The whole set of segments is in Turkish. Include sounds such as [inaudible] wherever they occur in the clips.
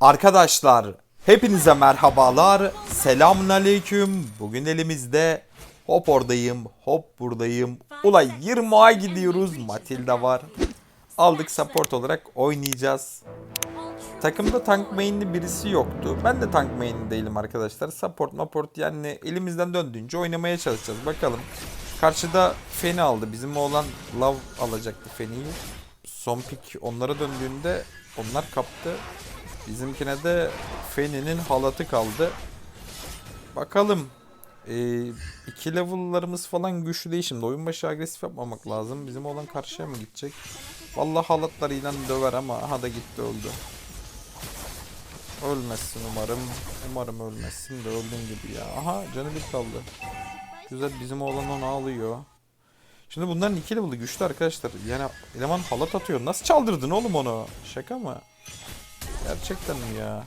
Arkadaşlar hepinize merhabalar. Selamun aleyküm. Bugün elimizde hop oradayım, hop buradayım. Ula 20'a gidiyoruz. Matilda var. Aldık support olarak oynayacağız. Takımda tank main'li birisi yoktu. Ben de tank main'li değilim arkadaşlar. Support maport yani elimizden döndüğünce oynamaya çalışacağız. Bakalım. Karşıda Feni aldı. Bizim oğlan Love alacaktı Feni'yi. Son pick onlara döndüğünde onlar kaptı. Bizimkine de Feni'nin halatı kaldı. Bakalım. Ee, iki level'larımız falan güçlü değil şimdi. Oyun başı agresif yapmamak lazım. Bizim olan karşıya mı gidecek? Vallahi halatlarıyla döver ama aha da gitti öldü. Ölmezsin umarım. Umarım ölmezsin de öldüğün gibi ya. Aha canı bir kaldı. Güzel bizim oğlan onu alıyor. Şimdi bunların iki level'ı güçlü arkadaşlar. Yani eleman halat atıyor. Nasıl çaldırdın oğlum onu? Şaka mı? Gerçekten mi ya?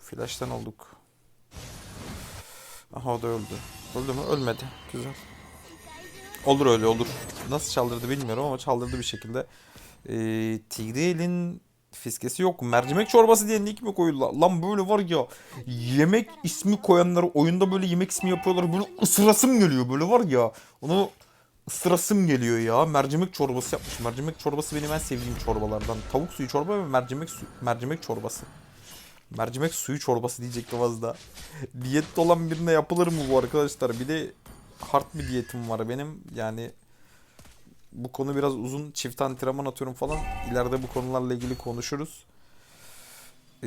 Flash'tan olduk. Aha o da öldü. Öldü mü? Ölmedi. Güzel. Olur öyle olur. Nasıl çaldırdı bilmiyorum ama çaldırdı bir şekilde. Ee, Tigreal'in fiskesi yok. Mercimek çorbası diye nick mi koyuyorlar? Lan böyle var ya yemek ismi koyanlar oyunda böyle yemek ismi yapıyorlar. Böyle ısırasım geliyor böyle var ya. Onu ısırasım geliyor ya. Mercimek çorbası yapmış. Mercimek çorbası benim en sevdiğim çorbalardan. Tavuk suyu çorba ve mercimek su mercimek çorbası. Mercimek suyu çorbası diyecektim az da. [laughs] Diyette olan birine yapılır mı bu arkadaşlar? Bir de hard bir diyetim var benim. Yani bu konu biraz uzun. Çift antrenman atıyorum falan. İleride bu konularla ilgili konuşuruz. Ee,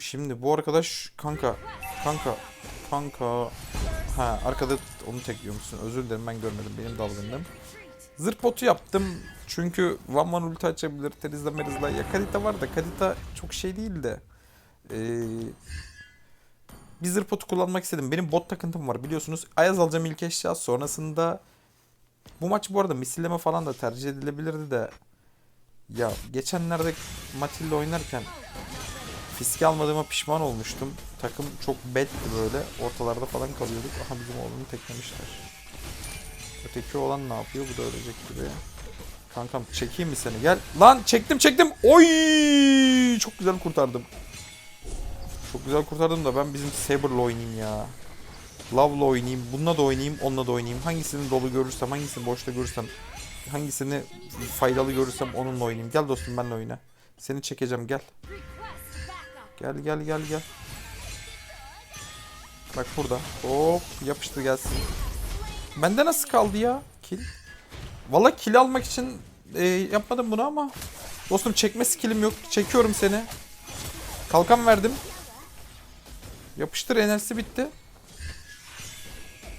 şimdi bu arkadaş kanka kanka kanka ha arkada onu tekliyormuşsun. Özür dilerim ben görmedim. Benim dalgınlığım. Zırh yaptım. Çünkü One Man ulti açabilir. Terizla merizla. Ya Kadita var da Kadita çok şey değil de. Ee, bir zırh kullanmak istedim. Benim bot takıntım var biliyorsunuz. Ayaz alacağım ilk eşya. Sonrasında bu maç bu arada misilleme falan da tercih edilebilirdi de. Ya geçenlerde Matilda oynarken fiske almadığıma pişman olmuştum. Takım çok beddi böyle. Ortalarda falan kalıyorduk. Aha bizim oğlunu teklemişler. Öteki olan ne yapıyor? Bu da ölecek gibi. Kankam çekeyim mi seni? Gel. Lan çektim çektim. Oy! Çok güzel kurtardım. Çok güzel kurtardım da ben bizim Saber'la oynayayım ya. Love'la oynayayım. Bununla da oynayayım. Onunla da oynayayım. Hangisini dolu görürsem, hangisini boşta görürsem, hangisini faydalı görürsem onunla oynayayım. Gel dostum benimle oyna. Seni çekeceğim gel. Gel gel gel gel. Bak burada. Hop yapıştı gelsin. Bende nasıl kaldı ya kill? Valla kill almak için e, yapmadım bunu ama dostum çekme skillim yok. Çekiyorum seni. Kalkan verdim. Yapıştır enerjisi bitti.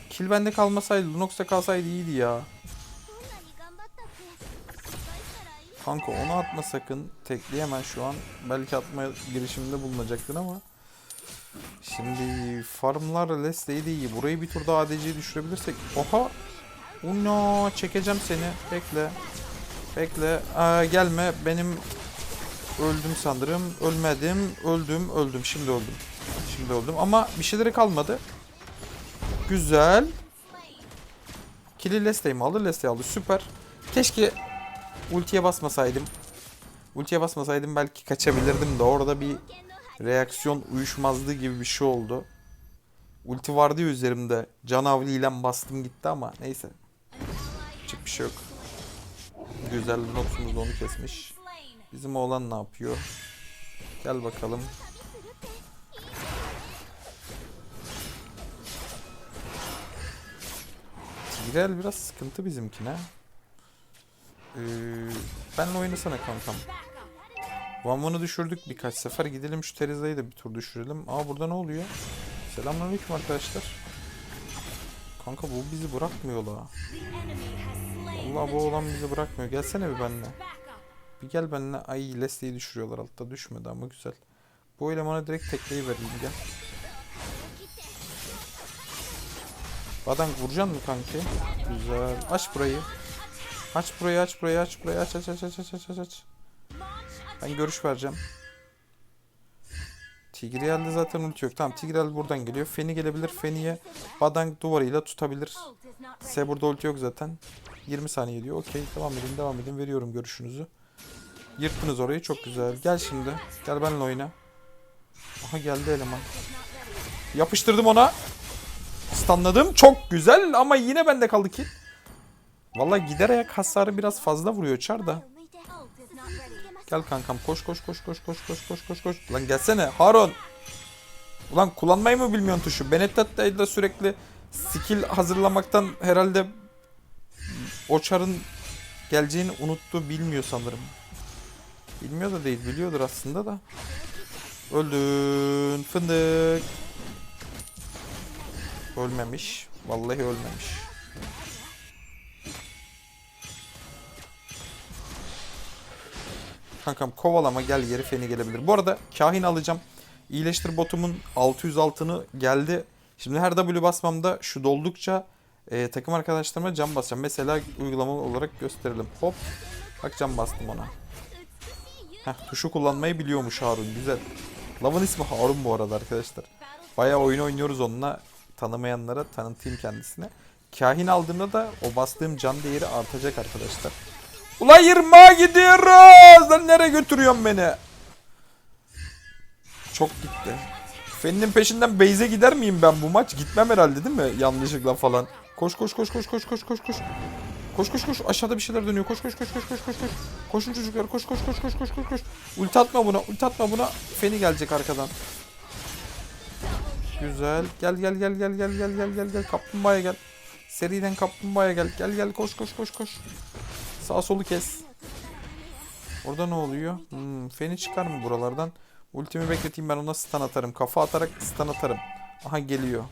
Kill bende kalmasaydı, Lunox'ta kalsaydı iyiydi ya. Kanka onu atma sakın. Tekleyemem şu an. Belki atma girişiminde bulunacaktın ama. Şimdi farmlar Leslie'yi de iyi. Burayı bir tur daha ADC'yi düşürebilirsek. Oha. Uno çekeceğim seni. Bekle. Bekle. Aa, gelme. Benim öldüm sanırım. Ölmedim. Öldüm. Öldüm. Şimdi öldüm. Şimdi öldüm. Ama bir şeyleri kalmadı. Güzel. Kili Leslie'yi mi aldı? Leslie aldı. Süper. Keşke ultiye basmasaydım. Ultiye basmasaydım belki kaçabilirdim de orada bir reaksiyon uyuşmazlığı gibi bir şey oldu. Ulti vardı ya üzerimde. Canavli ile bastım gitti ama neyse. Çık bir şey yok. Güzel Nox'umuz da onu kesmiş. Bizim oğlan ne yapıyor? Gel bakalım. Tigreal biraz sıkıntı bizimkine. Ee, benle oynasana kankam. Vanvan'ı düşürdük birkaç sefer. Gidelim şu Teriza'yı da bir tur düşürelim. Aa burada ne oluyor? Selamünaleyküm arkadaşlar. Kanka bu bizi bırakmıyor la. Allah bu olan bizi bırakmıyor. Gelsene bir benimle. Bir gel benimle. Ay Leslie'yi düşürüyorlar altta. Düşmedi ama güzel. Bu elemana direkt tekleyi vereyim gel. Badan vuracaksın mı kanki? Güzel. Aç burayı. Aç burayı aç burayı aç burayı aç aç aç aç aç aç aç. Ben görüş vereceğim. Tigriyel'de zaten ulti yok. Tamam Tigriyel buradan geliyor. Feni gelebilir. Feni'ye Badang duvarıyla tutabilir. Sebur'da ulti yok zaten. 20 saniye diyor. Okey devam edin devam edin. Veriyorum görüşünüzü. Yırttınız orayı çok güzel. Gel şimdi. Gel benimle oyna. Aha geldi eleman. Yapıştırdım ona. Stunladım. Çok güzel ama yine bende kaldı ki. Vallahi gider ayak hasarı biraz fazla vuruyor çar da. Gel kankam koş koş koş koş koş koş koş koş koş. Lan gelsene Harun. Ulan kullanmayı mı bilmiyorsun tuşu? Benetta'yı da sürekli skill hazırlamaktan herhalde o çarın geleceğini unuttu bilmiyor sanırım. Bilmiyor da değil biliyordur aslında da. Öldün fındık. Ölmemiş. Vallahi ölmemiş. Kankam kovalama gel yeri feni gelebilir. Bu arada kahin alacağım. İyileştir botumun 606'ını geldi. Şimdi her W basmamda şu doldukça e, takım arkadaşlarıma cam basacağım. Mesela uygulama olarak gösterelim. Hop. Bak cam bastım ona. Heh, tuşu kullanmayı biliyormuş Harun. Güzel. Lav'ın ismi Harun bu arada arkadaşlar. Bayağı oyun oynuyoruz onunla. Tanımayanlara tanıtayım kendisine. Kahin aldığımda da o bastığım can değeri artacak arkadaşlar. Ulan yırmağa gidiyoruz. Lan nereye götürüyorsun beni? Çok gitti. Fen'in peşinden Beyze gider miyim ben bu maç? Gitmem herhalde değil mi? Yanlışlıkla falan. Koş koş koş koş koş koş koş koş. Koş koş koş aşağıda bir şeyler dönüyor. Koş koş koş koş koş koş koş. Koşun çocuklar koş koş koş koş koş koş koş. Ulti atma buna. Ulti atma buna. Feni gelecek arkadan. Güzel. Gel gel gel gel gel gel gel gel gel. Kaplumbağaya gel. Seriden kaplumbağaya gel. Gel gel koş koş koş koş. Sağ solu kes. Orada ne oluyor? Hmm, feni çıkar mı buralardan? Ultimi bekleteyim ben ona stun atarım. Kafa atarak stun atarım. Aha geliyor.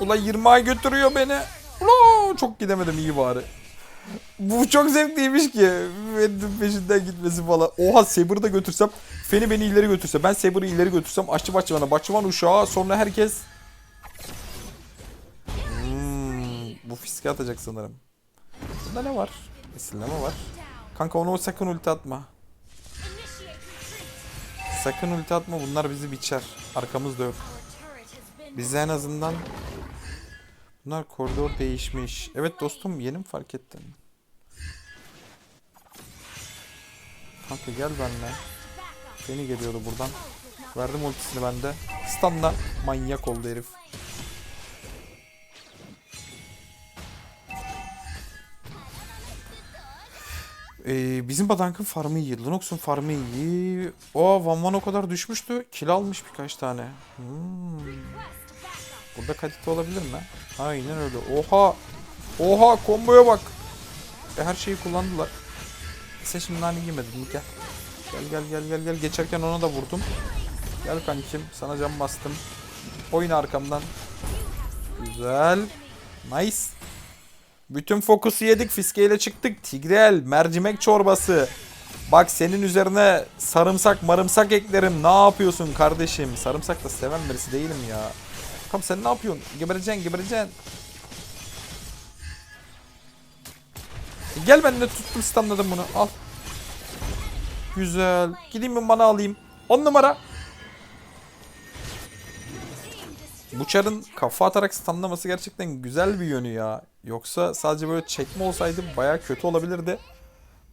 Ula 20'a götürüyor beni. Ula, çok gidemedim iyi bari. Bu çok zevkliymiş ki. Benim peşinden gitmesi falan. Oha Saber'ı da götürsem. Feni beni ileri götürse. Ben Saber'ı ileri götürsem. Aşçı bahçıvana. Bahçıvan uşağı. Sonra herkes. Bu fiske atacak sanırım. Bunda ne var? Esilleme var. Kanka onu sakın ulti atma. Sakın ulti atma bunlar bizi biçer. Arkamızda yok. Bize en azından Bunlar koridor değişmiş. Evet dostum yeni mi fark ettin? Kanka gel benimle. Beni geliyordu buradan. Verdim ultisini bende. Stunla manyak oldu herif. Ee, bizim Badank'ın farmı iyi. Lunox'un farmı iyi. O Van Van o kadar düşmüştü. Kill almış birkaç tane. Hmm. Burada kalite olabilir mi? Aynen öyle. Oha! Oha! Komboya bak! E, her şeyi kullandılar. Sen şimdi nane mi? Gel. Gel gel gel gel gel. Geçerken ona da vurdum. Gel kankim. Sana cam bastım. Oyna arkamdan. Güzel. Nice. Bütün fokusu yedik. Fiskeyle çıktık. Tigrel. Mercimek çorbası. Bak senin üzerine sarımsak marımsak eklerim. Ne yapıyorsun kardeşim? Sarımsak da seven birisi değilim ya. Kam sen ne yapıyorsun? Gebereceksin gebereceksin. Gel ben de tuttum stunladım bunu. Al. Güzel. Gideyim ben bana alayım. 10 numara. Bu çarın kafa atarak stunlaması gerçekten güzel bir yönü ya. Yoksa sadece böyle çekme olsaydı baya kötü olabilirdi.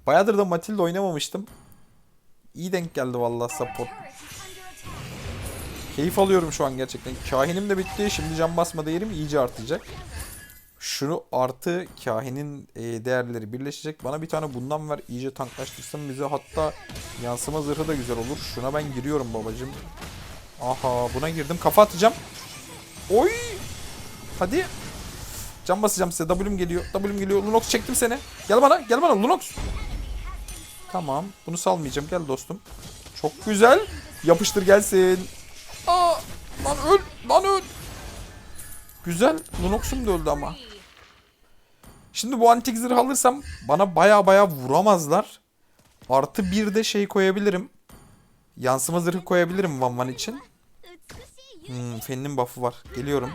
Bayağıdır da Matilda oynamamıştım. İyi denk geldi vallahi support. Keyif alıyorum şu an gerçekten. Kahinim de bitti. Şimdi can basma değerim iyice artacak. Şunu artı kahinin e, değerleri birleşecek. Bana bir tane bundan ver. iyice tanklaştırsın bize. Hatta yansıma zırhı da güzel olur. Şuna ben giriyorum babacım. Aha buna girdim. Kafa atacağım. Oy! Hadi. Can basacağım size. W'm geliyor. W'm geliyor. Lunox çektim seni. Gel bana. Gel bana Lunox. Tamam. Bunu salmayacağım. Gel dostum. Çok güzel. Yapıştır gelsin. Aa, lan öl, lan öl. Güzel. Lunox'um da öldü ama. Şimdi bu antik zırh alırsam bana baya baya vuramazlar. Artı bir de şey koyabilirim. Yansıma zırhı koyabilirim Van Van için. Hmm, Fen'in buff'ı var. Geliyorum.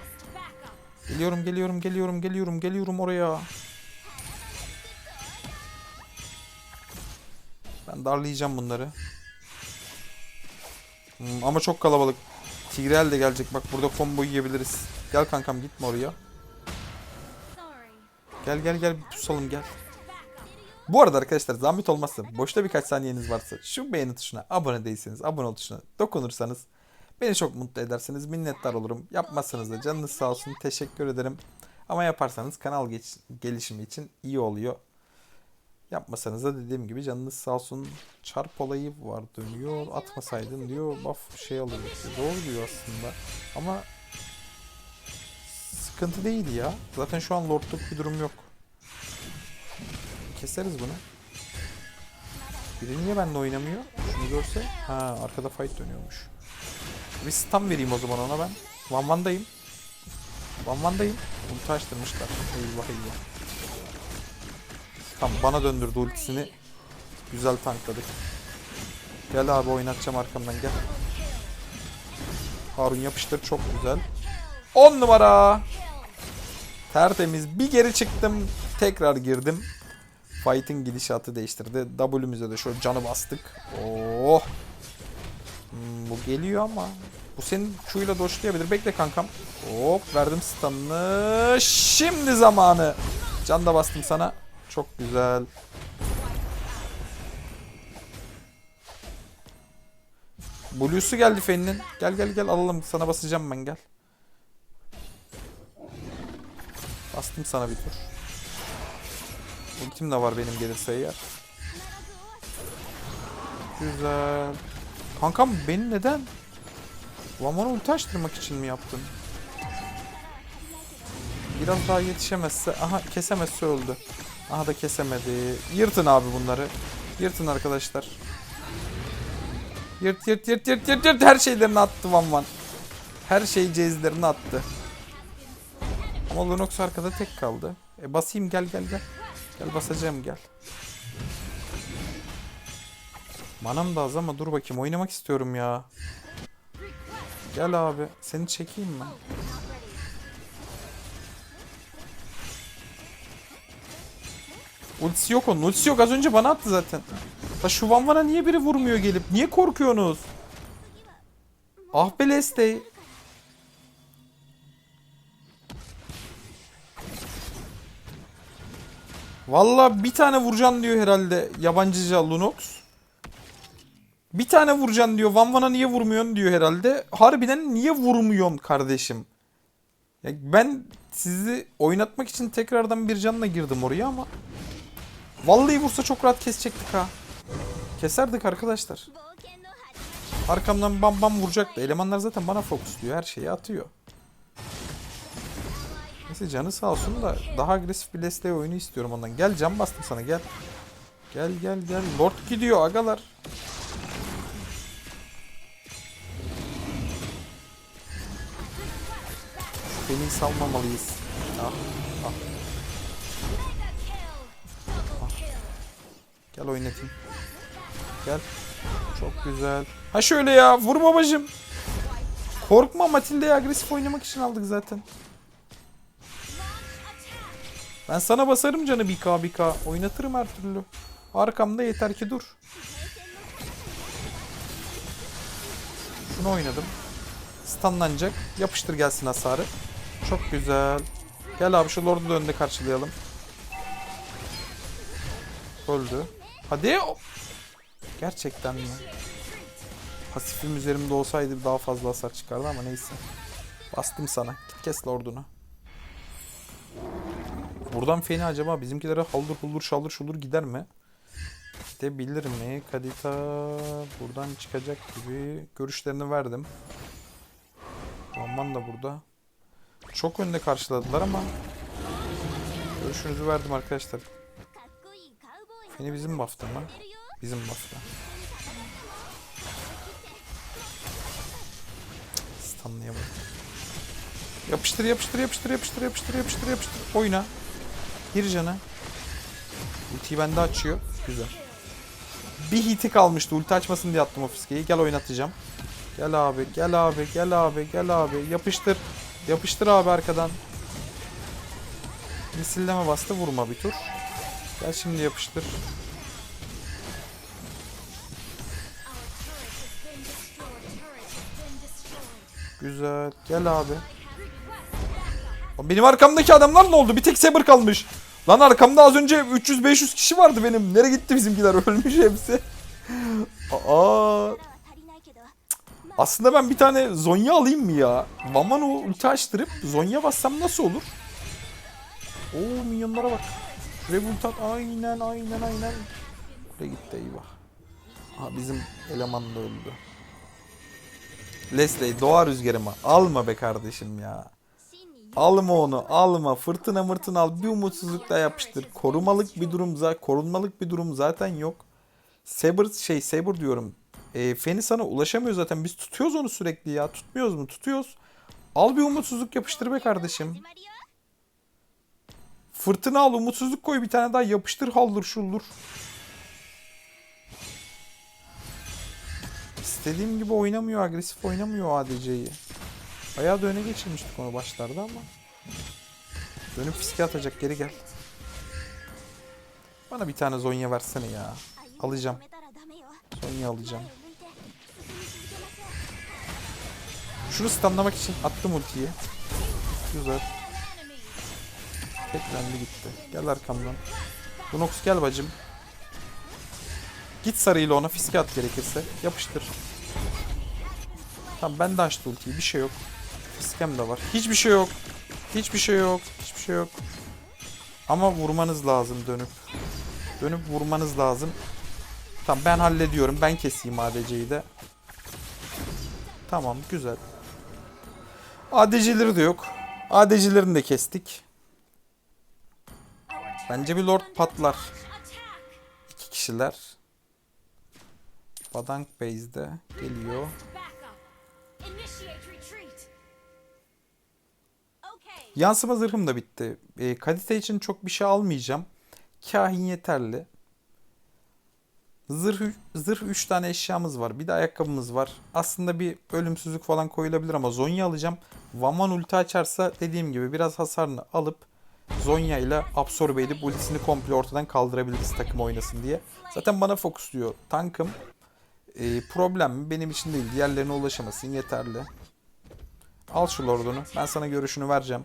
Geliyorum, geliyorum, geliyorum, geliyorum, geliyorum oraya. Ben darlayacağım bunları. Hmm, ama çok kalabalık. Tigrel de gelecek. Bak burada combo yiyebiliriz. Gel kankam gitme oraya. Gel gel gel pusalım gel. Bu arada arkadaşlar zahmet olmazsa boşta birkaç saniyeniz varsa şu beğeni tuşuna abone değilseniz abone ol tuşuna dokunursanız beni çok mutlu edersiniz minnettar olurum. Yapmazsanız da canınız sağ olsun teşekkür ederim. Ama yaparsanız kanal geç- gelişimi için iyi oluyor. Yapmasanız da dediğim gibi canınız sağ olsun. Çarp olayı var dönüyor. Atmasaydın diyor. Buff şey alıyor. Doğru diyor aslında. Ama sıkıntı değil ya. Zaten şu an lordluk bir durum yok. Keseriz bunu. Biri niye benimle oynamıyor? Şunu görse. Ha arkada fight dönüyormuş. Bir stun vereyim o zaman ona ben. Van Van'dayım. Van Van'dayım. Ulti açtırmışlar. Eyvah eyvah. Tamam bana döndürdü ultisini. Güzel tankladık. Gel abi oynatacağım arkamdan gel. Harun yapıştır çok güzel. 10 numara. Tertemiz. Bir geri çıktım. Tekrar girdim. Fight'in gidişatı değiştirdi. W'mize de şöyle canı bastık. Oh. Hmm, bu geliyor ama. Bu senin Q'yla doşlayabilir. Bekle kankam. Hop verdim stun'ını. Şimdi zamanı. Can da bastım sana. Çok güzel. Blue'su geldi Fen'in. Gel gel gel alalım. Sana basacağım ben gel. Bastım sana bir tur. Ultim de var benim gelirse eğer. Güzel. Kankam beni neden? Vamon'a ulti açtırmak için mi yaptın? Biraz daha yetişemezse, aha kesemezse öldü. Aha da kesemedi. Yırtın abi bunları. Yırtın arkadaşlar. Yırt yırt yırt yırt yırt yırt her şeylerini attı Van Van. Her şey cezlerini attı. Ama Lunox arkada tek kaldı. E basayım gel gel gel. Gel basacağım gel. Manam da az ama dur bakayım oynamak istiyorum ya. Gel abi seni çekeyim ben. Ultisi yok onun. Ultisi yok. Az önce bana attı zaten. Ha şu Van Van'a niye biri vurmuyor gelip? Niye korkuyorsunuz? Ah be Lestey. Valla bir tane vuracaksın diyor herhalde yabancıca Lunox. Bir tane vuracaksın diyor. Van Van'a niye vurmuyorsun diyor herhalde. Harbiden niye vurmuyorsun kardeşim? Ya ben sizi oynatmak için tekrardan bir canla girdim oraya ama Vallahi vursa çok rahat kesecektik ha. Keserdik arkadaşlar. Arkamdan bam bam vuracaktı. Elemanlar zaten bana fokusluyor. Her şeyi atıyor. Neyse canı sağ olsun da daha agresif bir Leslie oyunu istiyorum ondan. Gel can bastım sana gel. Gel gel gel. Lord gidiyor agalar. Beni salmamalıyız. Ah, ah. Gel oynatayım. Gel. Çok güzel. Ha şöyle ya. Vur babacım. Korkma Matilda'yı agresif oynamak için aldık zaten. Ben sana basarım canı 1k 1k. Oynatırım her türlü. Arkamda yeter ki dur. Şunu oynadım. Stunlanacak. Yapıştır gelsin hasarı. Çok güzel. Gel abi şu Lord'u da önde karşılayalım. Öldü. Hadi. Gerçekten mi? Pasifim üzerimde olsaydı daha fazla hasar çıkardı ama neyse. Bastım sana. Git kes Lord'unu. Buradan Feni acaba bizimkilere haldır huldur şaldır şuldur gider mi? Gidebilir mi? Kadita buradan çıkacak gibi. Görüşlerini verdim. Roman da burada. Çok önde karşıladılar ama görüşünüzü verdim arkadaşlar. Feni bizim buff'ta mı? Bizim buff'ta. Stunlayamadım. Yapıştır yapıştır yapıştır yapıştır yapıştır yapıştır yapıştır. Oyna. Gir cana. Ultiyi bende açıyor. Güzel. Bir hiti kalmıştı. Ulti açmasın diye attım o fiskeyi. Gel oynatacağım. Gel abi, gel abi, gel abi, gel abi. Yapıştır. Yapıştır abi arkadan. Misilleme bastı vurma bir tur. Gel şimdi yapıştır. Güzel. Gel abi. Benim arkamdaki adamlar ne oldu? Bir tek Saber kalmış. Lan arkamda az önce 300-500 kişi vardı benim. Nereye gitti bizimkiler? [laughs] Ölmüş hepsi. Aa, aslında ben bir tane Zonya alayım mı ya? Vaman o ulti açtırıp Zonya bassam nasıl olur? Oo minyonlara bak. Şuraya bir ulti at. Aynen aynen aynen. Buraya gitti eyvah. Aha bizim eleman da öldü. Leslie doğa rüzgarı mı? Alma be kardeşim ya. Alma onu alma fırtına mırtına al bir umutsuzlukla yapıştır. Korumalık bir durum zaten korunmalık bir durum zaten yok. Saber şey Saber diyorum. E, Feni sana ulaşamıyor zaten. Biz tutuyoruz onu sürekli ya. Tutmuyoruz mu? Tutuyoruz. Al bir umutsuzluk yapıştır be kardeşim. Fırtına al umutsuzluk koy bir tane daha yapıştır haldır şuldur. İstediğim gibi oynamıyor agresif oynamıyor ADC'yi. Bayağı da öne geçirmiştik onu başlarda ama. Dönüp fiske atacak geri gel. Bana bir tane Zonya versene ya. Alacağım. Sonya alacağım. Şunu stunlamak için attım ultiyi. Güzel. Teklendi gitti. Gel arkamdan. Lunox gel bacım. Git sarıyla ona fiske at gerekirse. Yapıştır. Tamam ben de açtı ultiyi. Bir şey yok. Fiskem de var. Hiçbir şey yok. Hiçbir şey yok. Hiçbir şey yok. Ama vurmanız lazım dönüp. Dönüp vurmanız lazım. Tamam ben hallediyorum. Ben keseyim ADC'yi de. Tamam güzel. ADC'leri de yok. ADC'lerini de kestik. Bence bir lord patlar. İki kişiler. Badank base'de geliyor. Yansıma zırhım da bitti. E, kalite için çok bir şey almayacağım. Kahin yeterli. Zırh, zırh 3 tane eşyamız var. Bir de ayakkabımız var. Aslında bir ölümsüzlük falan koyulabilir ama Zonya alacağım. Vaman ulti açarsa dediğim gibi biraz hasarını alıp Zonya ile absorbe edip ultisini komple ortadan kaldırabiliriz takım oynasın diye. Zaten bana fokusluyor. Tankım e, problem? Benim için değil. Diğerlerine ulaşamasın. Yeterli. Al şu lordunu. Ben sana görüşünü vereceğim.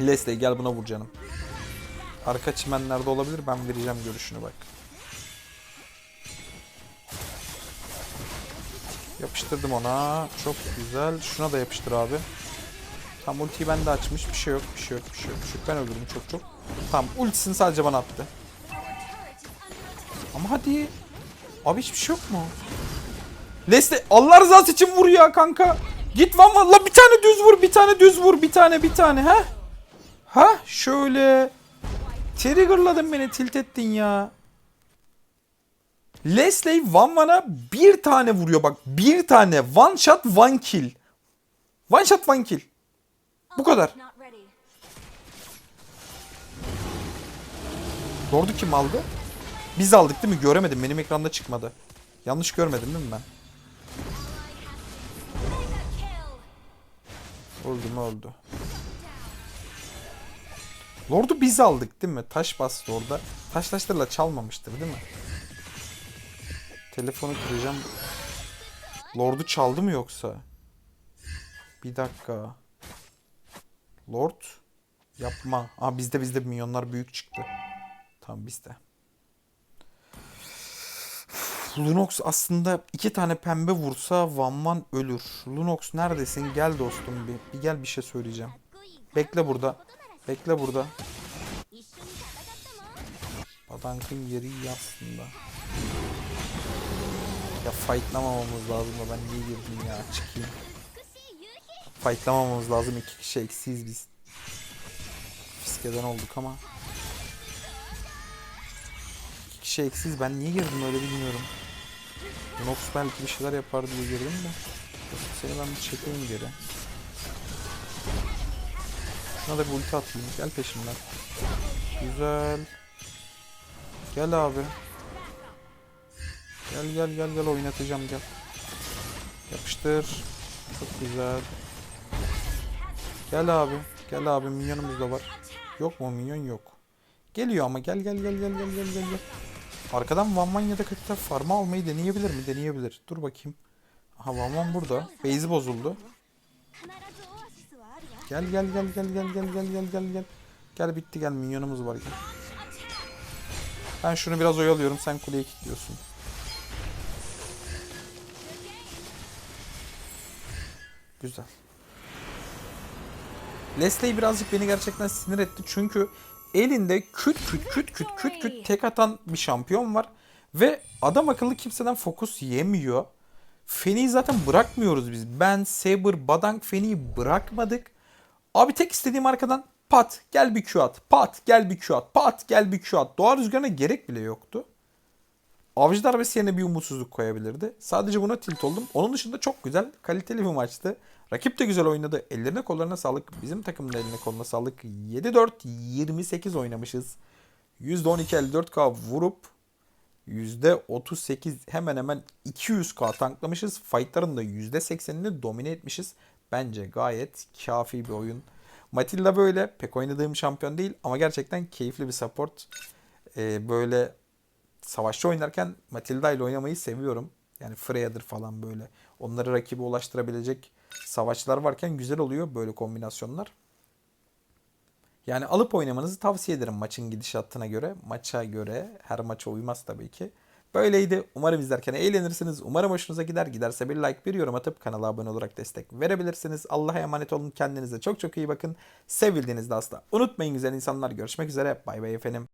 Leslie gel buna vur canım. Arka çimenlerde olabilir ben vereceğim görüşünü bak. Yapıştırdım ona. Çok güzel. Şuna da yapıştır abi. Tam ultiyi bende açmış. Bir şey yok, bir şey yok, bir şey yok. Bir şey yok. Ben öldürdüm çok çok. Tamam ultisini sadece bana attı. Ama hadi. Abi hiçbir şey yok mu? Leslie Allah rızası için vur ya kanka. Git van van. La bir tane düz vur, bir tane düz vur, bir tane bir tane ha? Ha şöyle. Triggerladın beni tilt ettin ya. Leslie Van Van'a bir tane vuruyor bak. Bir tane. One shot one kill. One shot one kill. Bu kadar. Lord'u kim aldı? Biz aldık değil mi? Göremedim. Benim ekranda çıkmadı. Yanlış görmedim değil mi ben? Öldü mü öldü. Lord'u biz aldık değil mi? Taş bastı orada. Taş taşlarla çalmamıştır değil mi? Telefonu kıracağım. Lord'u çaldı mı yoksa? Bir dakika. Lord. Yapma. Aa bizde bizde milyonlar büyük çıktı. Tam bizde. Lunox aslında iki tane pembe vursa Van Van ölür. Lunox neredesin? Gel dostum bir. Bir gel bir şey söyleyeceğim. Bekle burada. Bekle burada. Badank'ın yeri iyi aslında. Ya fightlamamamız lazım da ben niye girdim ya çıkayım. Fightlamamamız lazım iki kişi eksiyiz biz. Fiskeden olduk ama. İki kişi eksiyiz ben niye girdim öyle bilmiyorum. Nox belki bir şeyler yapar diye girdim de. Seni ben bir çekeyim geri. Şuna da bir ulti atayım. Gel peşimden. Güzel. Gel abi. Gel gel gel gel oynatacağım gel. Yapıştır. Çok güzel. Gel abi. Gel abi minyonumuz da var. Yok mu minyon yok. Geliyor ama gel gel gel gel gel gel gel. gel. Arkadan Vanman ya da Katita farma almayı deneyebilir mi? Deneyebilir. Dur bakayım. Aha Vanman burada. Base'i bozuldu. Gel gel gel gel gel gel gel gel gel gel. Gel bitti gel minyonumuz var gel. Ben şunu biraz oyalıyorum sen kuleyi kilitliyorsun. Güzel. Leslie birazcık beni gerçekten sinir etti çünkü elinde küt küt küt küt küt küt tek atan bir şampiyon var ve adam akıllı kimseden fokus yemiyor. Feni'yi zaten bırakmıyoruz biz. Ben, Saber, Badang Feni'yi bırakmadık. Abi tek istediğim arkadan pat gel bir Q at. Pat gel bir Q at. Pat gel bir Q at. Doğa rüzgarına gerek bile yoktu. Avcı darbesi yerine bir umutsuzluk koyabilirdi. Sadece buna tilt oldum. Onun dışında çok güzel, kaliteli bir maçtı. Rakip de güzel oynadı. Ellerine kollarına sağlık. Bizim takımın eline koluna sağlık. 7-4-28 oynamışız. %12 54k vurup %38 hemen hemen 200k tanklamışız. Fightların da %80'ini domine etmişiz. Bence gayet kafi bir oyun. Matilda böyle pek oynadığım şampiyon değil ama gerçekten keyifli bir support. Ee, böyle savaşçı oynarken Matilda ile oynamayı seviyorum. Yani Freya'dır falan böyle. Onları rakibe ulaştırabilecek savaşçılar varken güzel oluyor böyle kombinasyonlar. Yani alıp oynamanızı tavsiye ederim maçın gidişatına göre. Maça göre her maça uymaz tabii ki. Böyleydi. Umarım izlerken eğlenirsiniz. Umarım hoşunuza gider. Giderse bir like, bir yorum atıp kanala abone olarak destek verebilirsiniz. Allah'a emanet olun. Kendinize çok çok iyi bakın. Sevildiğinizde asla unutmayın güzel insanlar. Görüşmek üzere. Bay bay efendim.